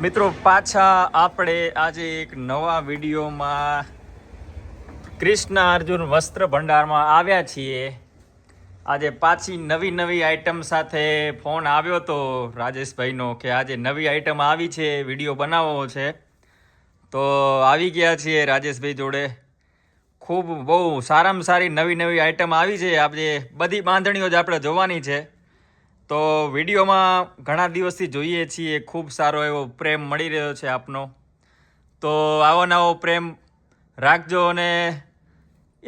મિત્રો, પાછા આપણે આજે એક નવા વિડીયોમાં કૃષ્ણ અર્જુન વસ્ત્ર ભંડારમાં આવ્યા છીએ. આજે પાછી નવી નવી આઈટમ સાથે ફોન આવ્યો હતો રાજેશભાઈનો કે આજે નવી આઈટમ આવી છે, વીડિયો બનાવવો છે. તો આવી ગયા છીએ રાજેશભાઈ જોડે. ખૂબ બહુ સારામાં સારી નવી નવી આઈટમ આવી છે. આજે બધી બાંધણીઓ જ આપણે જોવાની છે. તો વિડીયોમાં ઘણા દિવસથી જોઈએ છીએ, ખૂબ સારો એવો પ્રેમ મળી રહ્યો છે આપનો. તો આવો નવો પ્રેમ રાખજો અને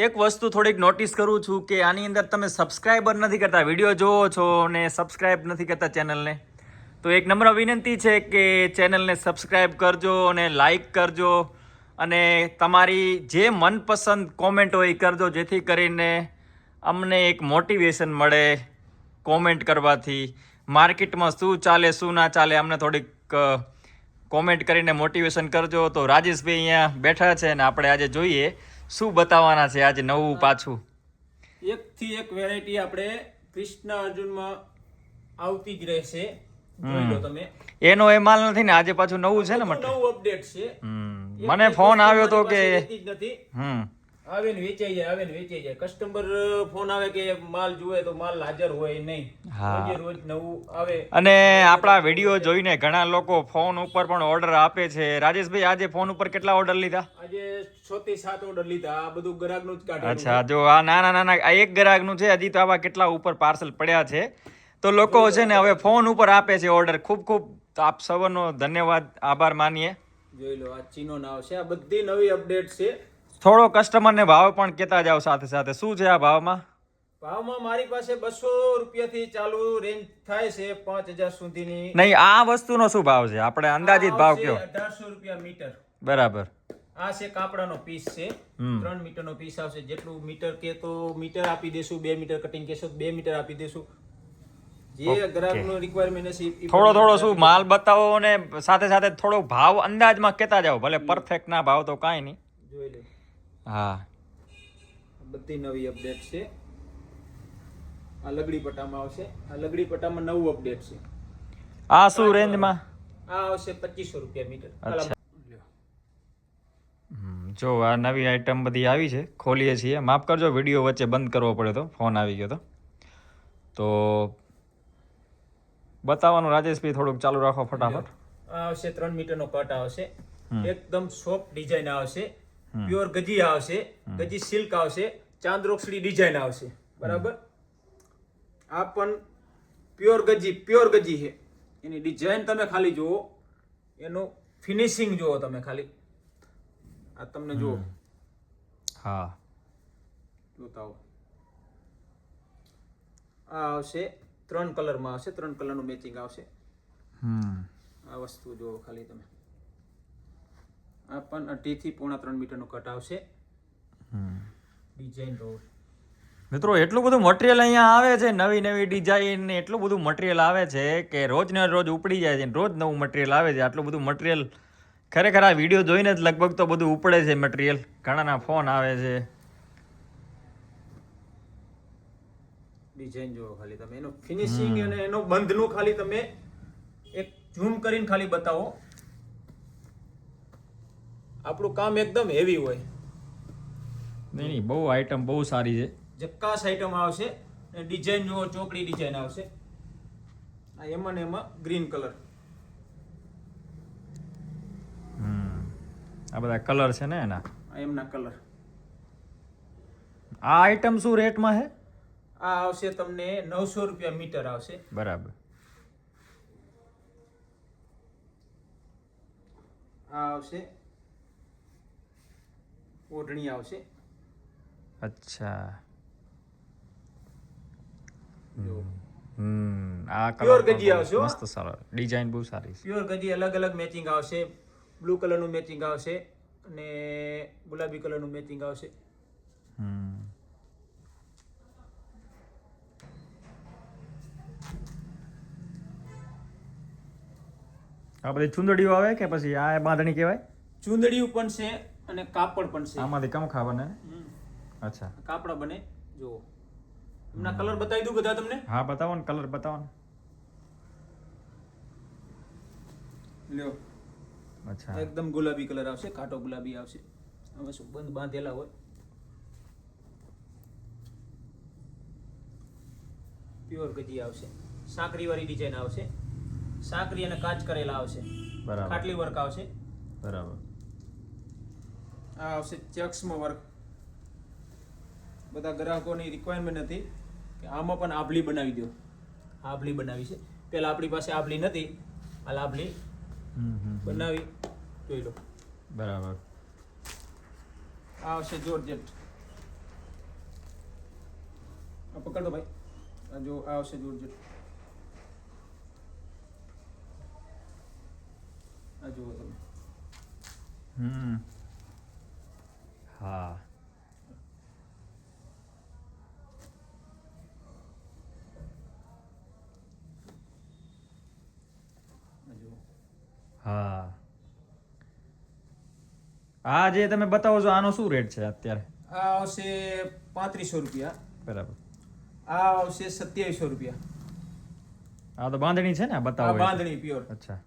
એક વસ્તુ થોડીક નોટિસ કરું છું કે આની અંદર તમે સબસ્ક્રાઈબર નથી કરતા, વીડિયો જોવો છો અને સબસ્ક્રાઈબ નથી કરતા ચેનલને, તો એક નમ્ર વિનંતી છે કે ચેનલને સબસ્ક્રાઈબ કરજો અને લાઈક કરજો અને તમારી જે મનપસંદ કોમેન્ટ હોય એ કરજો, જેથી કરીને અમને એક મોટિવેશન મળે કોમેન્ટ કરવાથી માર્કેટમાં શું ચાલે શું ના ચાલે અમને થોડીક કોમેન્ટ કરીને મોટિવેશન કરજો. તો રાજેશભાઈ અહીંયા બેઠા છે ને આપણે આજે જોઈએ શું બતાવવાના છે આજે નવું પાછું. એક થી એક વેરાયટી આપણે કૃષ્ણ અર્જુનમાં આવતી જ રહેશે. તમે. એનો એ માલ નથી ને આજે પાછું નવું છે ને નવું અપડેટ છે. મને ફોન આવ્યો તો કે નથી. હમ. આવે ને વેચાઈ જાય આવે ને વેચાઈ જાય. કસ્ટમર ફોન આવે કે માલ જુએ તો માલ હાજર હોય નહીં. હા. રોજ નવું આવે. અને આપણા વીડિયો જોઈને ઘણા લોકો ફોન ઉપર પણ ઓર્ડર આપે છે. રાજેશભાઈ આજે ફોન ઉપર કેટલા ઓર્ડર લીધા? આજે છ થી સાત ઓર્ડર લીધા. આ બધું ગ્રાહકનું જ કાઢેલું અચ્છા જો આ નાના નાના આ એક ગ્રાહકનું છે. હજી તો આવા કેટલા ઉપર પાર્સલ પડ્યા છે. તો લોકો છે ને હવે ફોન ઉપર આપે છે ઓર્ડર ખૂબ ખૂબ આપ સૌનો ધન્યવાદ. આભાર માનીએ. જોઈ લો આ ચીનો નાવ છે આ બધી નવી અપડેટ છે. થોડો કસ્ટમરને ભાવ પણ કહેતા જાઓ સાથે સાથે. શું છે આ ભાવમાં? ભાવમાં મારી પાસે બસો રૂપિયાથી ચાલુ રેન્જ થાય છે પાંચ હજાર સુધીની. નહીં આ વસ્તુનો શું ભાવ છે? આપણે અંદાજિત ભાવ કયો? અઢારસો રૂપિયા મીટર. બરાબર. આ છે કાપડાનો પીસ છે. ત્રણ મીટરનો પીસ આવશે. જેટલું મીટર કે તો મીટર આપી દેશું બે મીટર કટિંગ કહેશો તો બે મીટર આપી દેશું. જે ગ્રાહકનું રિક્વાયરમેન્ટ ઈ થોડો થોડો શું માલ બતાવો અને સાથે સાથે થોડો ભાવ અંદાજમાં કહેતા જાવ ભલે પરફેક્ટ ના ભાવ તો કાંઈ નહીં. જોઈ લો. હા. બધી નવી અપડેટ છે. આ લગડી પટ્ટામાં આવશે. આ લગડી પટ્ટામાં નવું અપડેટ છે. આ શું રેન્જમાં આ આવશે પચીસો રૂપિયા મીટર. જો આ નવી આઈટમ બધી આવી છે ખોલીએ છીએ. માફ કરજો વીડિયો વચ્ચે બંધ કરવો પડ્યો તો ફોન આવી ગયો તો તો બતાવવાનું રાજેશભાઈ થોડુંક ચાલુ રાખો ફટાફટ. આવશે ત્રણ મીટરનો કટ આવશે. એકદમ સોફ્ટ ડિઝાઇન આવશે. પ્યોર ગજી આવશે ગજી સિલ્ક આવશે ચાંદરોક્ષડી ડિઝાઇન આવશે. બરાબર? આ પણ પ્યોર ગજી પ્યોર ગજી છે. એની ડિઝાઇન તમે ખાલી જુઓ. એનું ફિનિશિંગ જુઓ તમે ખાલી. આ તમને જુઓ. હા. જોતા હો આ આવશે ત્રણ કલરમાં આવશે ત્રણ કલરનું મેચિંગ આવશે. હમ. આ વસ્તુ જુઓ ખાલી તમે. આ પણ અઢીથી પોણા ત્રણ મીટરનો કટ આવશે. ડિઝાઇન રોડ મિત્રો એટલું બધું મટીરિયલ અહીંયા આવે છે નવી નવી ડિઝાઇન ને એટલું બધું મટીરિયલ આવે છે કે રોજ ને રોજ ઉપડી જાય છે રોજ નવું મટીરિયલ આવે છે. આટલું બધું મટીરિયલ ખરેખર આ વીડિયો જોઈને જ લગભગ તો બધું ઉપડે છે મટીરિયલ ઘણાના ફોન આવે છે. ડિઝાઇન જુઓ ખાલી તમે. એનું ફિનિશિંગ અને એનો બંધનું ખાલી તમે એક ઝૂમ કરીને ખાલી બતાવો. આપણું કામ એકદમ હેવી હોય. નહીં નહીં બહુ આઈટમ બહુ સારી છે. જક્કાસ આઈટમ આવશે અને ડિઝાઇન જુઓ ચોકડી ડિઝાઇન આવશે. આ એમાં ને એમાં ગ્રીન કલર આ બધા કલર છે ને એના? એમના કલર આ આઈટમ શું રેટમાં છે? આ આવશે તમને નવસો રૂપિયા મીટર આવશે. બરાબર. આ આવશે ઓઢણી આવશે. અચ્છા. હમ. આ કલર ગજી આવશે મસ્ત સારો. ડિઝાઇન બહુ સારી છે. પ્યોર ગજી અલગ અલગ મેચિંગ આવશે. બ્લુ કલરનું મેચિંગ આવશે અને ગુલાબી કલરનું મેચિંગ આવશે. હમ. આ બધી ચુંદડીઓ આવે કે પછી આ બાંધણી કહેવાય? ચૂંદડીયું પણ છે. અને કાપડ પણ છે. આમાંથી કમ ખાવાના. અચ્છા. કાપડા બને જુઓ. એમના કલર બતાવી દઉં બધા તમને? હા બતાવો ને કલર બતાવો ને. લ્યો. અચ્છા. એકદમ ગુલાબી કલર આવશે કાટો ગુલાબી આવશે. હવે શું બંધ બાંધેલા હોય. પ્યોર ગજી આવશે. સાકરી વાળી ડિઝાઇન આવશે. સાકરી અને કાચ કરેલા આવશે. બરાબર. ખાટલી વર્ક આવશે. બરાબર. આ આવશે ચેક્સમાં વર્ક. બધા ગ્રાહકોની રિક્વાયરમેન્ટ હતી કે આમાં પણ આભલી બનાવી દો. આભલી બનાવી છે. પહેલાં આપણી પાસે આભલી નથી હાલ આભલી હમ હમ બનાવી. જોઈ લો. બરાબર. આ આવશે જોર્જેટ આ પકડ ભાઈ. આ જો આ આવશે જોર્જેટ આ જુઓ તમે. હમ. હા. હા. આ જે તમે બતાવો છો આનો શું રેટ છે અત્યારે? આ આવશે પાંત્રીસો રૂપિયા. બરાબર. આ આવશે સત્યાવીસો રૂપિયા. આ તો બાંધણી છે ને બતાવો બાંધણી પ્યોર અચ્છા.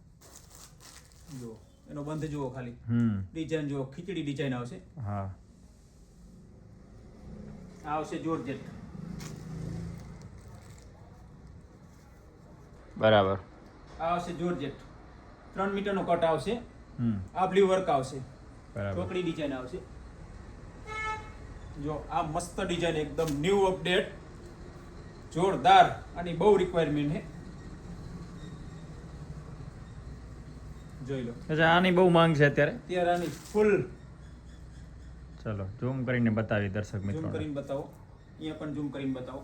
જો એનો બંધ જુઓ ખાલી. હમ. ડિઝાઇન જુઓ ખીચડી ડિઝાઇન આવશે. હા. આવશે જોર્જેટ બરાબર. આ આવશે જોર્જેટ ત્રણ મીટરનો કટ આવશે. હમ. આ બ્લુ વર્ક આવશે. ટોકડી ડિઝાઇન આવશે. જો આ મસ્ત ડિઝાઇન એકદમ ન્યૂ અપડેટ જોરદાર આની બહુ રિક્વાયરમેન્ટ છે જોઈ લો. આની બહુ માંગ છે અત્યારે? અત્યારે આની ફૂલ ચલો ઝૂમ કરીને બતાવી દર્શક ઝૂમ મિત્રો કરીને બતાવો. અહીંયા પણ ઝૂમ કરીને બતાવો.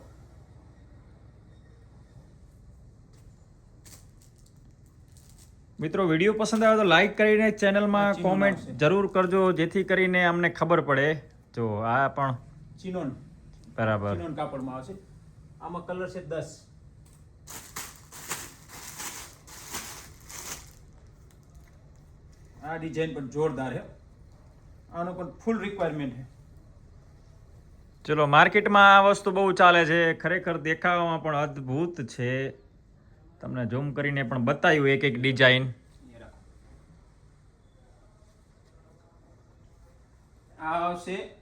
મિત્રો વીડિયો પસંદ આવે તો લાઈક કરીને ચેનલમાં કોમેન્ટ જરૂર કરજો જેથી કરીને અમને ખબર પડે. જો આ પણ ચિનોન બરાબર. ચિનોન કાપડમાં આવશે. આમાં કલર છે દસ. આ ડિઝાઇન પણ જોરદાર છે. આનો પણ ફૂલ રિક્વાયરમેન્ટ છે. ચલો માર્કેટમાં આ વસ્તુ બહુ ચાલે છે. ખરેખર દેખાવામાં પણ અદ્ભુત છે. તમને ઝૂમ કરીને પણ બતાવ્યું એક એક ડિઝાઇન આ આવશે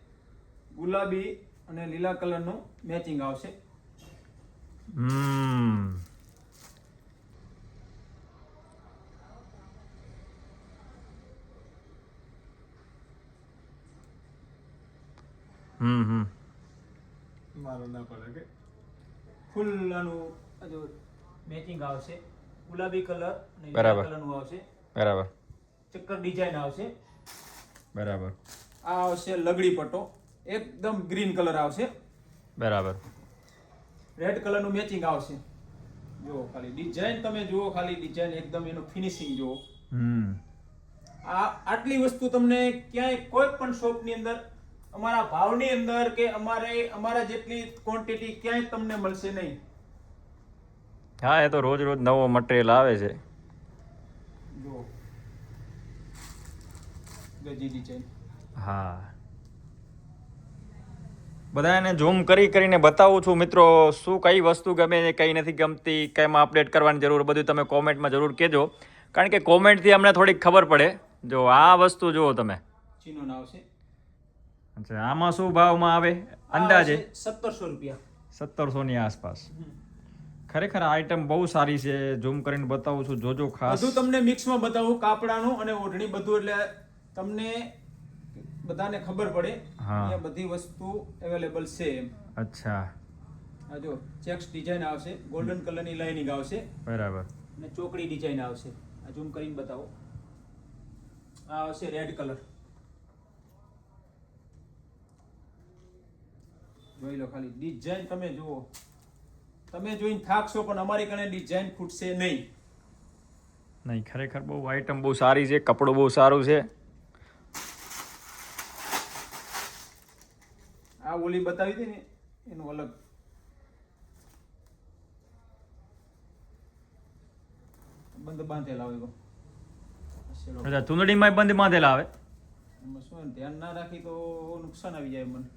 ગુલાબી અને લીલા કલરનું મેચિંગ આવશે. હમ. હમ હમ. મારો ના પડે કે. ફૂલ આનું જો મેચિંગ આવશે. ગુલાબી કલર અને બરાબર. કલરનું આવશે. બરાબર. ચક્કર ડિઝાઇન આવશે. બરાબર. આ આવશે લગડી પટ્ટો. એકદમ ગ્રીન કલર આવશે. બરાબર. રેડ કલરનું મેચિંગ આવશે. જુઓ ખાલી ડિઝાઇન તમે જુઓ ખાલી ડિઝાઇન એકદમ એનું ફિનિશિંગ જુઓ. હમ. આ આટલી વસ્તુ તમને ક્યાંય કોઈ પણ શોપની અંદર અમારા ભાવની અંદર કે અમારે અમારા જેટલી ક્વોન્ટિટી ક્યાંય તમને મળશે નહીં. હા એ તો રોજ રોજ નવો મટીરિયલ આવે છે. જો. ગજી ડિઝાઇન હા. બધાને ઝૂમ કરી કરીને બતાવું છું મિત્રો શું કઈ વસ્તુ ગમે છે કઈ નથી ગમતી કઈમાં અપડેટ કરવાની જરૂર બધું તમે કોમેન્ટમાં જરૂર કહેજો. કારણ કે કોમેન્ટથી અમને થોડીક ખબર પડે. જો આ વસ્તુ જુઓ તમે. ચીનો આવશે અચ્છા આમાં શું ભાવમાં આવે? અંદાજે? સત્તરસો રૂપિયા. સત્તરસોની આસપાસ. ખરેખર આઈટમ બહુ સારી છે. ઝૂમ કરીને બતાવું છું. જોજો ખાસ. બધું તમને મિક્સમાં બતાવું કાપડાનું અને ઓઢણી બધું એટલે તમને બધાને ખબર પડે હા. બધી વસ્તુ અવેલેબલ છે અચ્છા. આ જો ચેક્સ ડિઝાઇન આવશે ગોલ્ડન કલરની લાઇનિંગ આવશે. બરાબર. અને ચોકડી ડિઝાઇન આવશે. આ ઝૂમ કરીને બતાવો. આ આવશે રેડ કલર જોઈ લો ખાલી. ડિઝાઇન તમે જુઓ. તમે જોઈને થાકશો પણ અમારી કણે ડિઝાઇન ખૂટશે નહીં. નહીં ખરેખર બહુ આઈટમ બહુ સારી છે કપડું બહુ સારું છે. આ ઓલી બતાવી હતી ને એનું અલગ. બંધ બાંધેલા હોય ચૂંદડીમાં બંધ બાંધેલા આવે? એમાં શું ધ્યાન ના રાખી તો નુકસાન આવી જાય મને.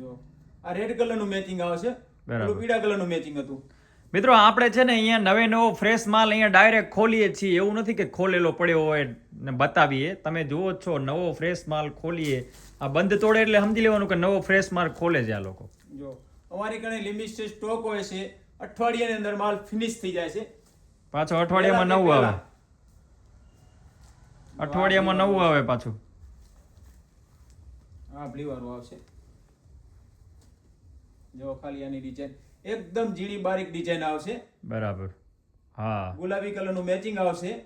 જો. આ રેડ કલરનું મેચિંગ આવશે બરાબર. પીળા કલરનું મેચિંગ હતું. મિત્રો આપણે છે ને અહીંયા નવે નવો ફ્રેશ માલ અહીંયા ડાયરેક્ટ ખોલીએ છીએ. એવું નથી કે ખોલેલો પડ્યો હોય ને બતાવીએ. તમે જુઓ છો નવો ફ્રેશ માલ ખોલીએ. આ બંધ તોડે એટલે સમજી લેવાનું કે નવો ફ્રેશ માલ ખોલે છે આ લોકો. જો. અમારી કણે લિમિટેડ સ્ટોક હોય છે. અઠવાડિયાની અંદર માલ ફિનિશ થઈ જાય છે. પાછો અઠવાડિયામાં નવું આવે. અઠવાડિયામાં નવું આવે પાછું. હા બ્લીવાળું આવશે. જો ખાલી આની ડિઝાઇન એકદમ ઝીણી બારીક ડિઝાઇન આવશે. બરાબર. હા. ગુલાબી કલરનું મેચિંગ આવશે.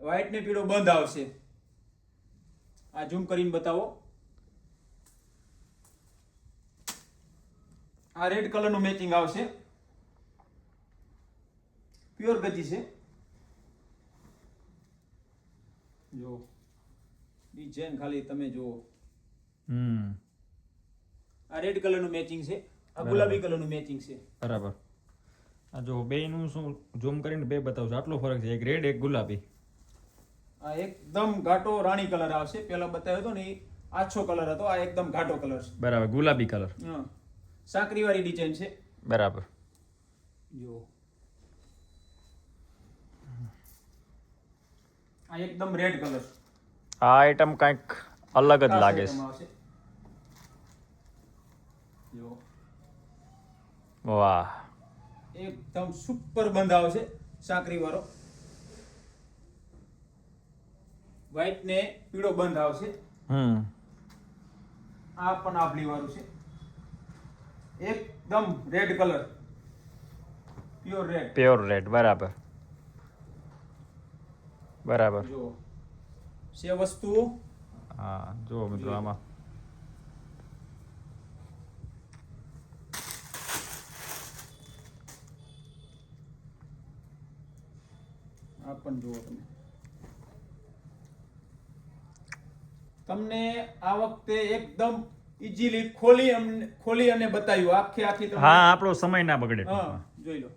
વ્હાઈટ ને પીળો બંધ આવશે. આ ઝૂમ કરીને બતાવો. આ રેડ કલરનું મેચિંગ આવશે. પ્યોર ગજી છે. જો ડિઝાઇન ખાલી તમે જુઓ. હમ. આ રેડ કલરનું મેચિંગ છે. આ ગુલાબી કલરનું મેચિંગ છે. બરાબર. આ જો બેયનું શું ઝૂમ કરીને બે બતાવજો. આટલો ફરક છે. એક રેડ એક ગુલાબી. આ એકદમ ઘાટો રાણી કલર આવશે. પેલા બતાવ્યો હતો ને એ આછો કલર હતો. આ એકદમ ઘાટો કલર છે. બરાબર ગુલાબી કલર. હા. સાંકરીવાળી ડિઝાઇન છે. બરાબર. જો. આ એકદમ રેડ કલર આ આઈટમ કંઈક અલગ જ લાગે છે. જો. વાહ. એકદમ સુપર બંધ આવશે સાકરી વાળો. વ્હાઈટ ને પીળો બંધ આવશે. હમ. આ પણ આભલી વાળું છે. એકદમ red colour pure red pure red બરાબર. બરાબર. જો છે વસ્તુઓ હા જો મિત્રો આમાં આ પણ જુઓ તમે. તમને આ વખતે એકદમ ઇઝીલી ખોલી ખોલી અને બતાવ્યું. આખી આખી હા આપણો સમય ના બગડે હા જોઈ લો.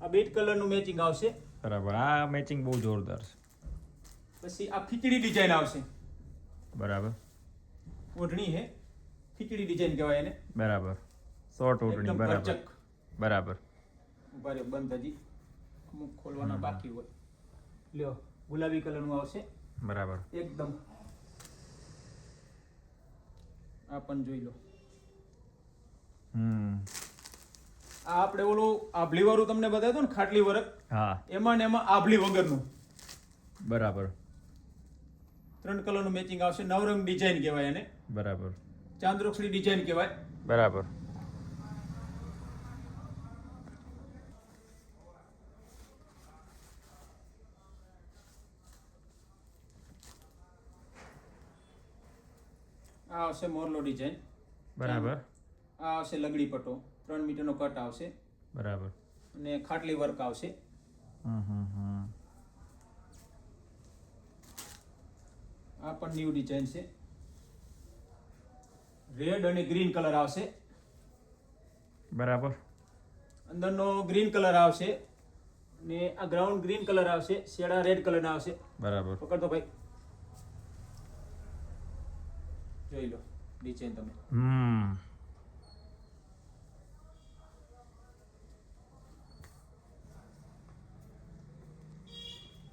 આ બીટ કલરનું મેચિંગ આવશે. બરાબર. આ મેચિંગ બહુ જોરદાર છે. પછી આ ખીચડી ડિઝાઇન આવશે. બરાબર. ઓઢણી હે. ખીચડી ડિઝાઇન કહેવાય એને. બરાબર. શોર્ટ ઓઢણી બરાબર. બરાબર. ઊભા બંધ હજી. અમુક ખોલવાના બાકી હોય. લ્યો ગુલાબી કલરનું આવશે. બરાબર. એકદમ. આ પણ જોઈ લો. હમ. આ આપણે ઓલું આભલી વાળું તમને બતાવ્યું ને ખાટલી વરક હા. એમાં ને એમાં આભલી વગરનું. બરાબર. ત્રણ કલરનું મેચિંગ આવશે. નવરંગ ડિઝાઇન કહેવાય એને. બરાબર. ચાંદ્રોક્ષરી ડિઝાઇન કહેવાય. બરાબર. આ આવશે મોરલો ડિઝાઇન બરાબર. આ આવશે લગડી પટો ત્રણ મીટરનો કટ આવશે. બરાબર. અને ખાટલી વર્ક આવશે. આ પણ ન્યુ ડિઝાઇન છે. રેડ અને ગ્રીન કલર આવશે. બરાબર. અંદરનો ગ્રીન કલર આવશે. ને આ ગ્રાઉન્ડ ગ્રીન કલર આવશે. શેડા રેડ કલર આવશે. બરાબર. પકડતો ભાઈ. જોઈ લો ડિઝાઇન તમે. હમ.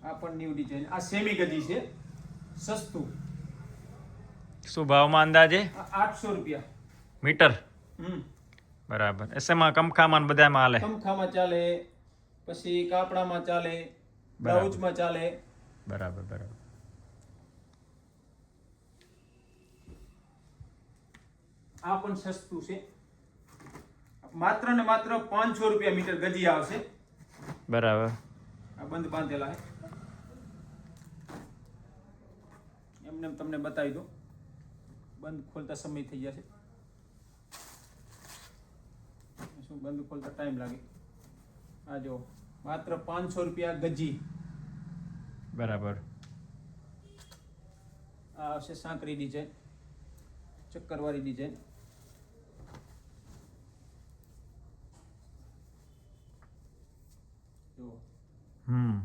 આ પણ ન્યુ ડિઝાઇન આ સેમી ગદી છે. સસ્તું. શું ભાવમાં અંદાજે? આઠસો રૂપિયા. મીટર? હમ. બરાબર. એસેમાં કમખામાં બધામાં હાલે? કમખામાં ચાલે પછી કાપડામાં ચાલે. બ્લાઉઝમાં ચાલે. બરાબર બરાબર. આ પણ સસ્તું છે. માત્ર ને માત્ર પાંચસો રૂપિયા મીટર ગજી આવશે. બરાબર. આ બંધ બાંધેલા છે. એમને એમ તમને બતાવી દો બંધ ખોલતા સમય થઈ જશે શું બંધ ખોલતા ટાઈમ લાગે? આ જો માત્ર પાંચસો રૂપિયા ગજી. બરાબર. આ આવશે સાંકરી ડિઝાઇન ચક્કરવાળી ડિઝાઇન જો હમ.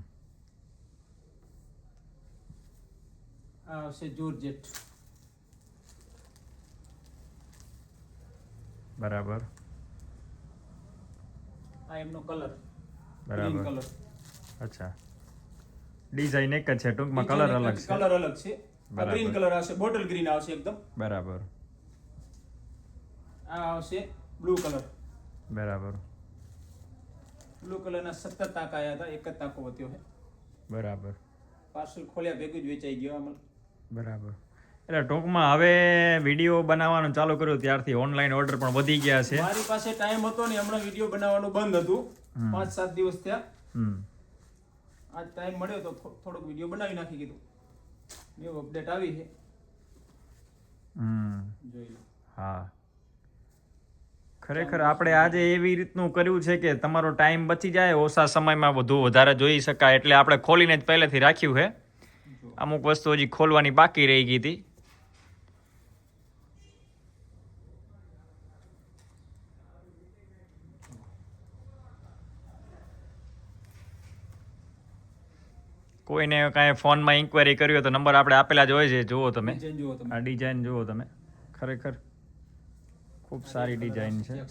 આ આવશે જોર્જેટ બરાબર. આ એમનો કલર બરાબર. કલર અચ્છા. ડિઝાઇન એક જ છે ટૂંકમાં કલર અલગ છે. કલર અલગ છે. ગ્રીન કલર આવશે બોટલ ગ્રીન આવશે એકદમ. બરાબર. આ આવશે બ્લુ કલર બરાબર. બ્લુ કલરના સત્તર ટાંકા આવ્યા હતા એક જ ટાંકો વધ્યો છે. બરાબર. પાર્સલ ખોલ્યા ભેગું જ વેચાઈ ગયો અમલ બરાબર. એટલે ટૂંકમાં હવે વીડિયો બનાવવાનું ચાલુ કર્યું ત્યારથી ઓનલાઈન ઓર્ડર પણ વધી ગયા છે. મારી પાસે ટાઈમ હતો ને હમણાં વીડિયો બનાવવાનું બંધ હતું. પાંચ સાત દિવસ થયા. આજ ટાઈમ મળ્યો તો થોડોક વીડિયો બનાવી નાખી કીધું. ન્યુ અપડેટ આવી છે. હમ. જોઈ લો. હા. ખરેખર આપણે આજે એવી રીતનું કર્યું છે કે તમારો ટાઈમ બચી જાય ઓછા સમયમાં વધુ વધારે જોઈ શકાય એટલે આપણે ખોલીને જ પહેલેથી રાખ્યું છે. અમુક વસ્તુ હજી ખોલવાની બાકી રહી ગઈ હતી. કોઈને કાંઈ ફોનમાં ઇન્ક્વાયરી કરવી હોય તો નંબર આપણે આપેલા જ હોય છે. જુઓ તમે. જુઓ તમે. આ ડિઝાઇન જુઓ તમે. ખરેખર ખૂબ સારી ડિઝાઇન છે.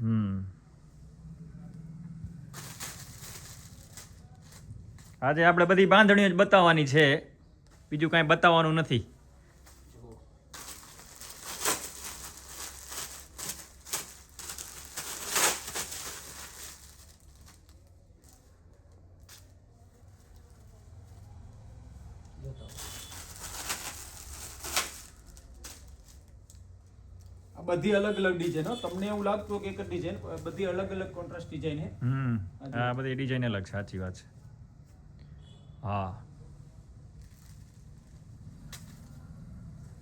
હમ. આજે આપણે બધી બાંધણીઓ જ બતાવવાની છે. બીજું કાંઈ બતાવવાનું નથી જુઓ. આ બધી અલગ અલગ ડિઝાઇન હો. તમને એવું લાગતું કે એક જ ડિઝાઇન બધી અલગ અલગ કોન્ટ્રાસ્ટ ડિઝાઇન હે? હમ. આ બધી ડિઝાઇન અલગ છે સાચી વાત છે. હા.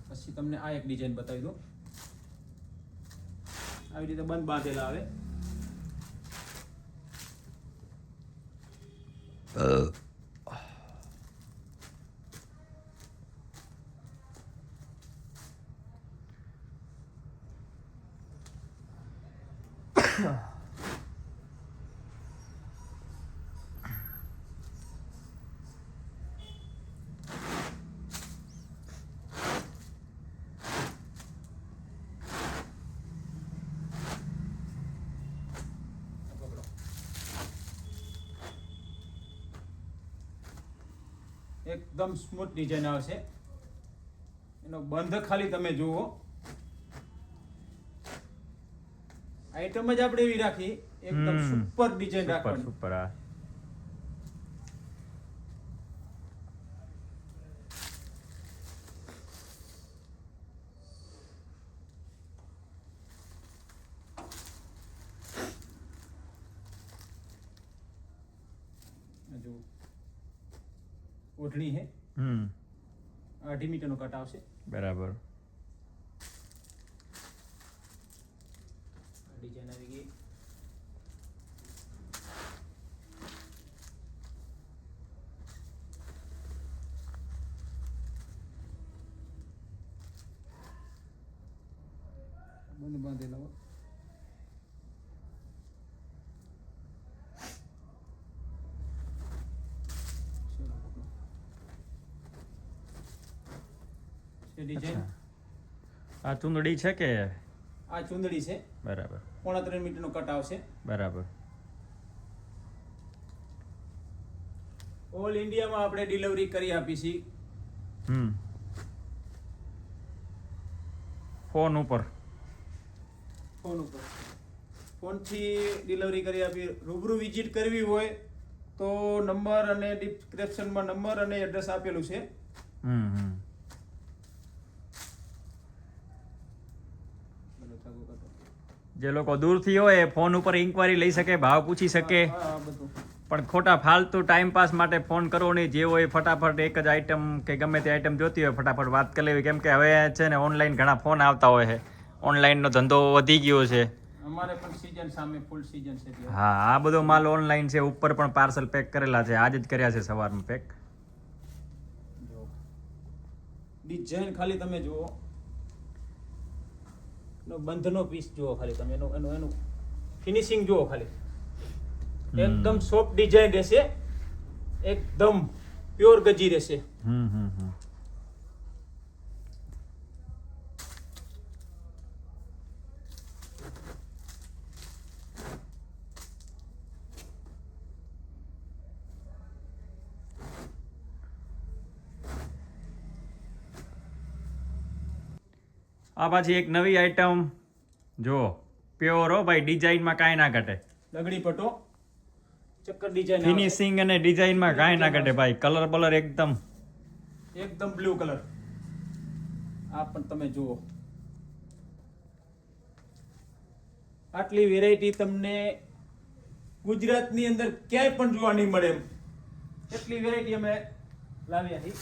પછી તમને આ એક ડિઝાઇન બતાવી દઉં. આવી રીતે બંધ બાંધેલા આવે. એકદમ સ્મૂથ ડિઝાઇન આવશે એનો બંધ ખાલી તમે જુઓ. આઈટમ જ આપણે એવી રાખી એકદમ. સુપર ડિઝાઇન રાખવાની. સુપર હા. આ ઓઢણી છે હમ. અઢી મીટરનો કટ આવશે. બરાબર. ડિઝાઇન આવી ગઈ બંધ બાંધેલા હોય આ ચૂંદડી છે કે આ ચુંદડી છે. બરાબર. પોણા ત્રણ મીટરનો કટ આવશે. બરાબર. ઓલ ઇન્ડિયામાં આપણે ડિલિવરી કરી આપી છીએ હમ. ફોન ઉપર. ફોન ઉપર. ફોનથી ડિલિવરી કરી આપી. રૂબરૂ વિઝિટ કરવી હોય તો નંબર અને ડિસ્ક્રિપ્શનમાં નંબર અને એડ્રેસ આપેલું છે. હમ હમ. જે લોકો દૂરથી હોય એ ફોન ઉપર ઇન્ક્વાયરી લઈ શકે ભાવ પૂછી શકે. પણ ખોટા ફાલતુ ટાઈમ પાસ માટે ફોન કરવો નહીં. જે હોય ફટાફટ એક જ આઈટમ કે ગમે તે આઈટમ જોતી હોય ફટાફટ વાત કરી લેવી. કેમ કે હવે છે ને ઓનલાઈન ઘણા ફોન આવતા હોય છે. ઓનલાઈનનો ધંધો વધી ગયો છે. અમારે પણ સીઝન સામે ફૂલ સીઝન છે હા આ બધો માલ ઓનલાઈન છે. ઉપર પણ પાર્સલ પેક કરેલા છે. આજે જ કર્યા છે સવારમાં પેક ડિઝાઇન ખાલી તમે જુઓ. એનો બંધનો પીસ જુઓ ખાલી તમે એનું એનું એનું ફિનિશિંગ જુઓ ખાલી. એકદમ સોફ્ટ ડિઝાઇન રહેશે એકદમ પ્યોર ગજી રહેશે. હમ હમ હમ. આ પાછી એક નવી આઈટમ જો પ્યોર હો ભાઈ ડિઝાઇનમાં કાંઈ ના ઘટે. લગડી પટો. ચક્કર ડિઝાઇન ફિનિશિંગ અને ડિઝાઇનમાં કાંઈ ના ઘટે ભાઈ. કલર બલર એકદમ. એકદમ બ્લુ કલર આ પણ તમે જુઓ. આટલી વેરાયટી તમને ગુજરાતની અંદર ક્યાંય પણ જોવા નહીં મળે એમ. એટલી વેરાયટી અમે લાવ્યા છીએ.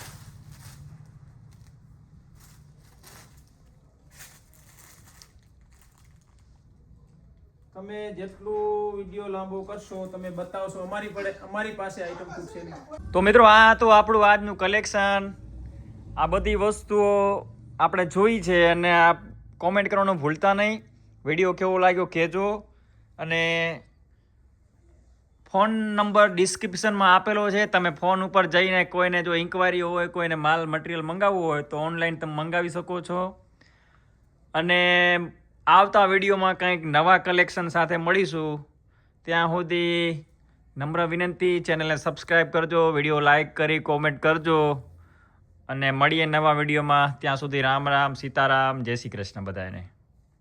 તમે જેટલું વીડિયો લાંબો કરશો, તમે બતાવશો. અમારી પડે અમારી પાસે આઈટમ ખૂબ છે. તો મિત્રો, આ તો આપણું આજનું કલેક્શન આ બધી વસ્તુઓ આપણે જોઈ છે અને આ કોમેન્ટ કરવાનું ભૂલતા નહીં. વીડિયો કેવો લાગ્યો કહેજો અને ફોન નંબર ડિસ્ક્રિપ્શનમાં આપેલો છે. તમે ફોન ઉપર જઈને કોઈને જો ઇન્કવાયરી હોય, કોઈને માલ મટીરિયલ મંગાવવું હોય, તો ઓનલાઈન તમે મંગાવી શકો છો. અને આવતા વિડીયોમાં કંઈક નવા કલેક્શન સાથે મળીશું. ત્યાં સુધી નમ્ર વિનંતી, ચેનલને સબસ્ક્રાઈબ કરજો, વીડિયો લાઇક કરી, કોમેન્ટ કરજો અને મળીએ નવા વિડીયોમાં. ત્યાં સુધી રામ રામ, સીતારામ, જય શ્રી કૃષ્ણ બધાને.